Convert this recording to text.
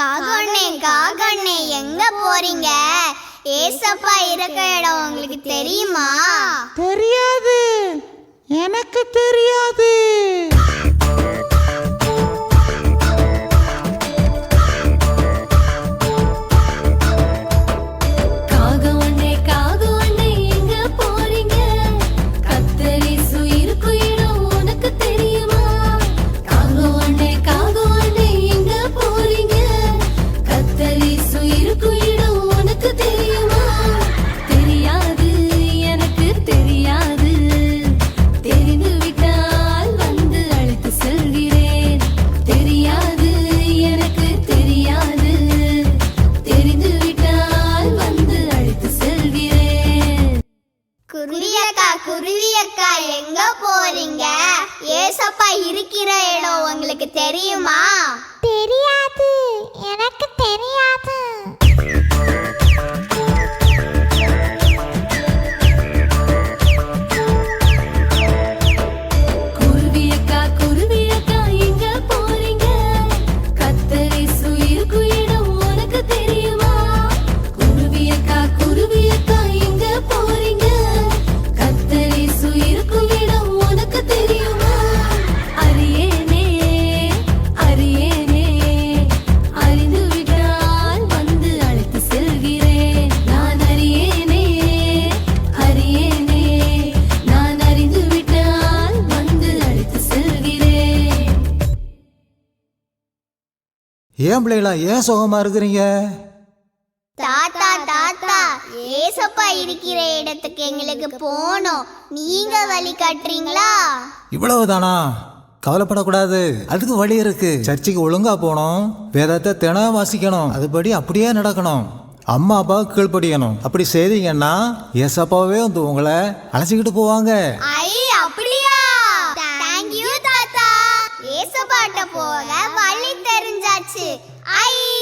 காகண்ணே காகண்ணே எங்க போறீங்க? ஏசப்பா இருக்க இடம் உங்களுக்கு தெரியுமா? தெரியாது. எனக்கு தெரியாது. குருவியக்கா குருவியக்கா எங்க போறீங்க? ஏசப்பா இருக்கிற இடம் உங்களுக்கு தெரியுமா? ஏன் பிள்ளைகளா ஏன் சுகமா இருக்கிறீங்க? தாத்தா தாத்தா ஏசப்பா இருக்கிற இடத்துக்கு எங்களுக்கு போகணும். நீங்க வழி காட்டுறீங்களா? இவ்வளவுதானா? கவலைப்படக்கூடாது. அதுக்கு வழி இருக்கு. சர்ச்சுக்கு ஒழுங்கா போகணும். வேதத்தை தினம் வாசிக்கணும். அதுபடி அப்படியே நடக்கணும். அம்மா அப்பாவுக்கு கீழ்ப்படியணும். அப்படி செய்தீங்கன்னா ஏசப்பாவே வந்து உங்களை அழைச்சிக்கிட்டு போவாங்க. தாத்தா